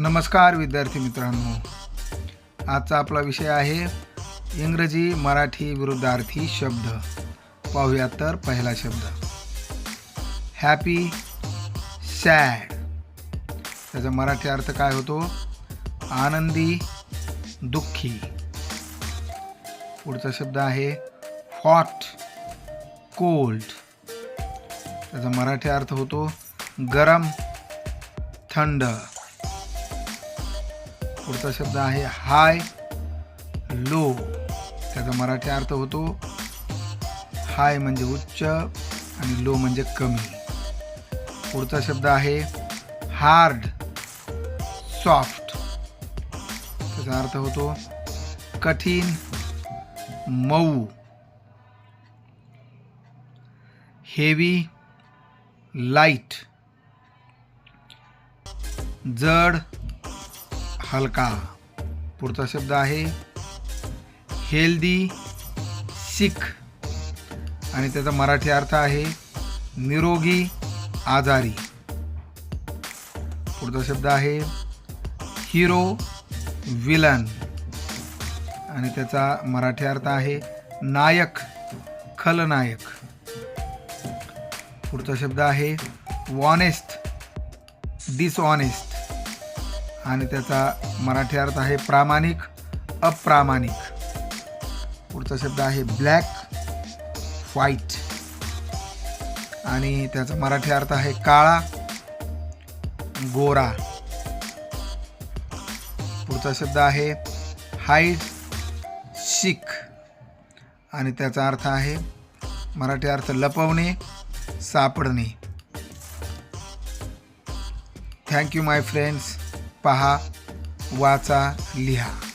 नमस्कार विद्यार्थी मित्रांनो. आजचा आपला विषय आहे इंग्रजी मराठी विरुद्धार्थी शब्द. पाहूयात तर पहिला शब्द. हॅपी सॅड त्याचा मराठी अर्थ काय होतो? आनंदी दुःखी. पुढचा शब्द आहे हॉट कोल्ड त्याचा मराठी अर्थ होतो गरम थंड. पुढचा शब्द आहे हाय लो. त्याचा मराठी अर्थ होतो हाय म्हणजे उच्च आणि लो म्हणजे कमी. पुढचा शब्द आहे हार्ड सॉफ्ट. त्याचा अर्थ होतो कठीण मऊ. हेवी लाइट जड हलका. पुढचा शब्द आहे हेल्दी सिख. आणि त्याचा मराठी अर्थ आहे निरोगी आजारी. पुढचा शब्द आहे हिरो विलन. आणि त्याचा मराठी अर्थ आहे नायक खलनायक. पुढचा शब्द आहे वॉनेस्ट डिसऑनेस्ट आणि त्याचा मराठी अर्थ आहे प्रामाणिक अप्रामाणिक. पुढचा शब्द आहे ब्लॅक व्हाईट. आणि त्याचा मराठी अर्थ आहे काळा गोरा. पुढचा शब्द आहे हाईट शिक. आणि त्याचा अर्थ आहे मराठी अर्थ लपवणे सापडणे. Thank you my friends. पहा वाचा लिहा.